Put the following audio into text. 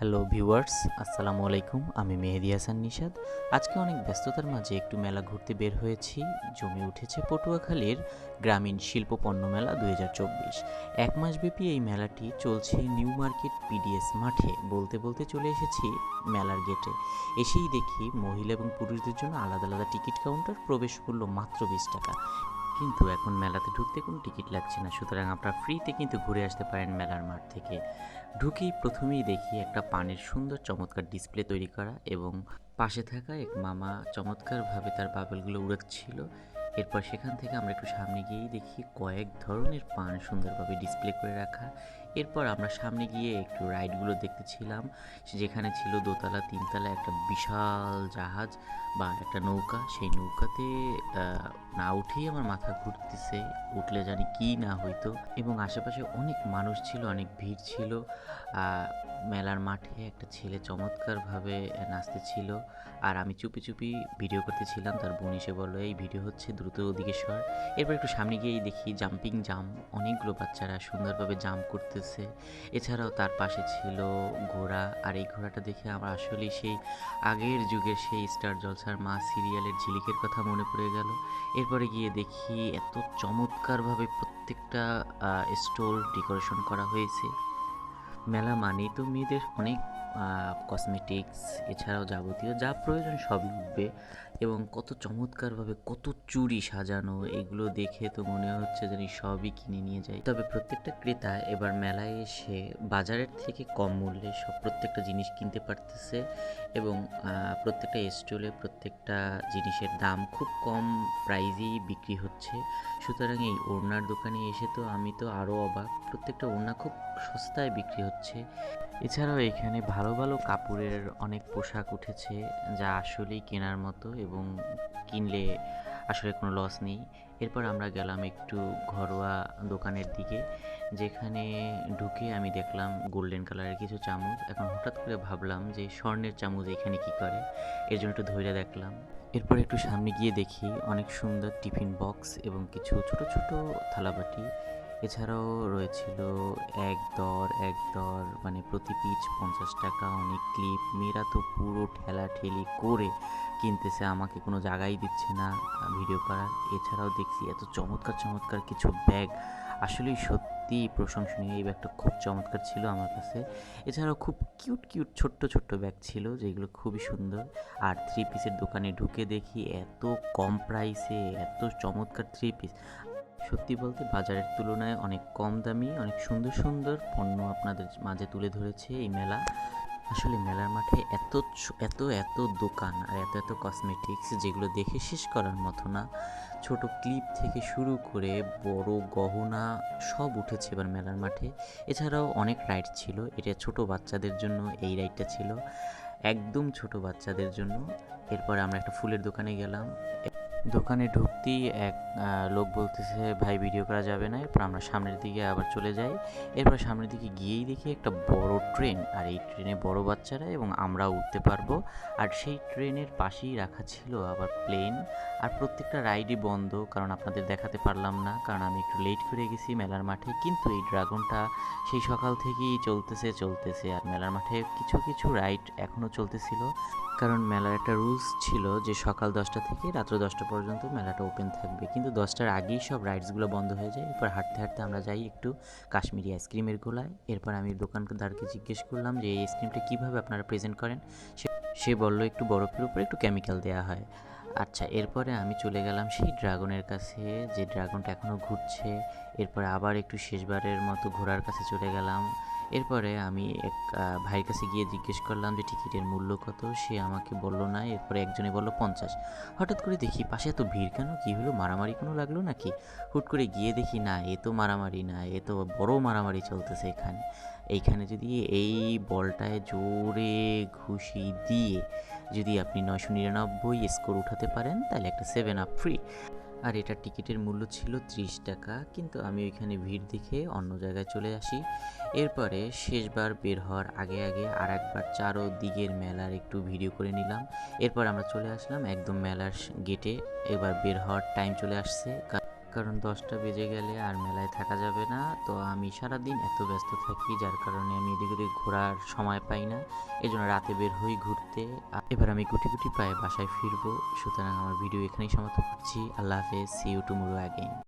Hello viewers, আসসালামু আলাইকুম। আমি মেহেদি হাসান নিশাদ আজকে অনেক ব্যস্ততার মাঝে একটু মেলা ঘুরতে বের হয়েছি। জমে উঠেছে পটুয়াখালীর গ্রামীণ শিল্প পণ্য মেলা দুই এক মাসব্যাপী এই মেলাটি চলছে নিউ মার্কেট পিডিএস মাঠে। বলতে বলতে চলে এসেছি মেলার গেটে। এসেই দেখি মহিলা এবং পুরুষদের জন্য আলাদা আলাদা টিকিট কাউন্টার প্রবেশ মূল্য মাত্র বিশ টাকা। কিন্তু এখন মেলাতে ঢুকতে কোনো টিকিট লাগছে না। সুতরাং আপনারা ফ্রিতে কিন্তু ঘুরে আসতে পারেন মেলার মাঠ থেকে। ঢুকেই প্রথমেই দেখি একটা পানের সুন্দর চমৎকার ডিসপ্লে তৈরি করা এবং পাশে থাকা এক মামা চমৎকারভাবে তার বাবেলগুলো উড়াচ্ছিল। এরপর সেখান থেকে আমরা একটু সামনে গিয়েই দেখি কয়েক ধরনের পান সুন্দরভাবে ডিসপ্লে করে রাখা এরপর আমরা সামনে গিয়ে একটু রাইডগুলো দেখতেছিলাম, যেখানে ছিল দোতলা, তিনতলা একটা বিশাল জাহাজ বা একটা নৌকা। সেই নৌকাতে না উঠেই আমার মাথা ঘুরতেছে, উঠলে জানি কি না হইতো। এবং আশেপাশে অনেক মানুষ ছিল, অনেক ভিড় ছিল। মেলার মাঠে একটা ছেলে চমৎকারভাবে নাচতেছিল আর আমি চুপি চুপি ভিডিও করতেছিলাম, তার বোন এসে বলল, এই ভিডিও হচ্ছে, দ্রুত ওদিকে সর। এরপর একটু সামনে গিয়েই দেখি, জাম্পিং জাম, অনেকগুলো বাচ্চারা সুন্দরভাবে জাম্প করতেছে। এছাড়াও তার পাশে ছিল ঘোড়া। আর এই ঘোড়াটা দেখে আমার আসলে সেই আগের যুগের সেই স্টার জলসার মা সিরিয়ালের ঝিলিকের কথা মনে পড়ে গেল। এরপরে গিয়ে দেখি এত চমৎকারভাবে প্রত্যেকটা স্টোর ডেকোরেশন করা হয়েছে। মেলা মানেই তো মেয়েদের অনেক কসমেটিক্স এছাড়াও যাবতীয় যা প্রয়োজন সবই উঠবে এবং কত চমৎকারভাবে কত চুরি সাজানো, এগুলো দেখে তো মনে হচ্ছে যেন সবই কিনে নিয়ে যায়। তবে প্রত্যেকটা ক্রেতা এবার মেলায় এসে বাজারের থেকে কম মূল্যে সব প্রত্যেকটা জিনিস কিনতে পারতেছে এবং প্রত্যেকটা স্টলে প্রত্যেকটা জিনিসের দাম খুব কম প্রাইজেই বিক্রি হচ্ছে। সুতরাং এই ওড়নার দোকানে এসে তো আমি তো আরও অবাক। প্রত্যেকটা ওড়না খুব সস্তায় বিক্রি হচ্ছে। এছাড়াও এখানে ভালো ভালো কাপড়ের অনেক পোশাক উঠেছে যা আসলেই কেনার মতো এবং কিনলে আসলে কোনো লস নেই। এরপর আমরা গেলাম একটু ঘরোয়া দোকানের দিকে, যেখানে ঢুকে আমি দেখলাম গোল্ডেন কালারের কিছু চামচ। এখন হঠাৎ করে ভাবলাম যে স্বর্ণের চামচ এখানে কি করে? এর জন্য একটু ধৈর্য দেখলাম। এরপর একটু সামনে গিয়ে দেখি অনেক সুন্দর টিফিন বক্স এবং কিছু ছোট ছোট থালাবাটি। এছাড়াও রয়েছিল এক দর এক দর মানে প্রতি পিচ পঞ্চাশ টাকা, অনেক ক্লিপ মেয়েরা তো পুরো ঠেলা ঠেলি করে কিনতেছে, আমাকে কোনো জায়গাই দিচ্ছে না ভিডিও করার। এছাড়াও দেখছি এত চমৎকার চমৎকার কিছু ব্যাগ আসলেই সত্যি প্রশংসনীয়, এই ব্যাগটা খুব চমৎকার ছিল আমার কাছে। এছাড়াও খুব কিউট কিউট ছোট্ট ছোট্ট ব্যাগ ছিল, যেগুলো খুবই সুন্দর। আর থ্রি পিসের দোকানে ঢুকে দেখি এত কম প্রাইসে এত চমৎকার থ্রি পিস সত্যি বলতে বাজারের তুলনায় অনেক কম দামি, অনেক সুন্দর সুন্দর পণ্য আপনাদের মাঝে তুলে ধরেছে এই মেলা। আসলে মেলার মাঠে এত এত এত দোকান আর এত এত কসমেটিক্স যেগুলো দেখে শেষ করার মতো না। ছোট ক্লিপ থেকে শুরু করে বড় গহনা সব উঠেছে এবার মেলার মাঠে। এছাড়াও অনেক রাইড ছিল, এটা ছোট বাচ্চাদের জন্য এই রাইডটা ছিল। একদম ছোট বাচ্চাদের জন্য। এরপর আমরা একটা ফুলের দোকানে গেলাম। দোকানে ঢুকতেই এক লোক বলতেছে, ভাই ভিডিও করা যাবে না। এরপর আমরা সামনের দিকে আবার চলে যাই। এরপর সামনের দিকে গিয়েই দেখি একটা বড় ট্রেন, আর এই ট্রেনে বড় বাচ্চারা এবং আমরাও উঠতে পারব। আর সেই ট্রেনের পাশেই রাখা ছিল আবার প্লেন আর প্রত্যেকটা রাইডই বন্ধ, কারণ আপনাদের দেখাতে পারলাম না, কারণ আমি একটু লেট করে গেছি মেলার মাঠে। কিন্তু এই ড্রাগনটা সেই সকাল থেকেই চলতেছে চলতেছে, আর মেলার মাঠে কিছু কিছু রাইড এখনও চলতেছিল। কারণ মেলার একটা রুলস ছিল যে সকাল দশটা থেকে রাত্র দশটা পর্যন্ত মেলাটা ওপেন থাকবে। কিন্তু দশটার আগেই সব রাইডসগুলো বন্ধ হয়ে যায়। এরপর হাঁটতে হাঁটতে আমরা যাই একটু কাশ্মীরি আইসক্রিমের গোলায়। এরপর আমি দোকানদারকে জিজ্ঞেস করলাম যে, এই আইসক্রিমটা কীভাবে আপনারা প্রেজেন্ট করেন? সে বলল, একটু বরফের উপরে একটু কেমিক্যাল দেওয়া হয়। আচ্ছা এরপরে আমি চলে গেলাম সেই ড্রাগনের কাছে। যে ড্রাগনটা এখনও ঘুরছে। এরপরে আবার একটু শেষবারের মতো ঘোরার কাছে চলে গেলাম। এরপরে আমি এক ভাইয়ের কাছে গিয়ে জিজ্ঞেস করলাম যে টিকিটের মূল্য কত? সে আমাকে বলল, না, এরপরে একজনে বলল পঞ্চাশ। হঠাৎ করে দেখি পাশে এত ভিড় কেন? কী হলো? মারামারি কোনো লাগল নাকি? হুট করে গিয়ে দেখি, না, এ তো মারামারি না, এ তো বড় মারামারি চলতেছে এখানে। এইখানে যদি এই বলটায় জোরে ঘুষি দিয়ে যদি আপনি নয়শো নিরানব্বই স্কোর উঠাতে পারেন, তাহলে একটা সেভেন আপ ফ্রি আর এটা টিকিটের মূল্য ছিল ত্রিশ টাকা, কিন্তু আমি ওইখানে ভিড় দেখে অন্য জায়গায় চলে আসি। এরপরে শেষবার বের হওয়ার আগে আগে আর একবার চারো দিকের মেলার একটু ভিডিও করে নিলাম। এরপর আমরা চলে আসলাম একদম মেলার গেটে। এবার বের হওয়ার টাইম চলে আসছে। কারণ দশটা বেজে গেলে আর মেলায় থাকা যাবে না। তো আমি সারা দিন এত ব্যস্ত থাকি যার কারণে আমি এদিক ওদিক ঘোরার সময় পাই না। এই জন্য রাতে বের হই ঘুরতে। এবার আমি কুটি কুটি পায়ে বাসায় ফিরবো। সুতরাং আমার ভিডিও এখানেই সমাপ্ত করছি। আল্লাহ হাফেজ। C you tomorrow again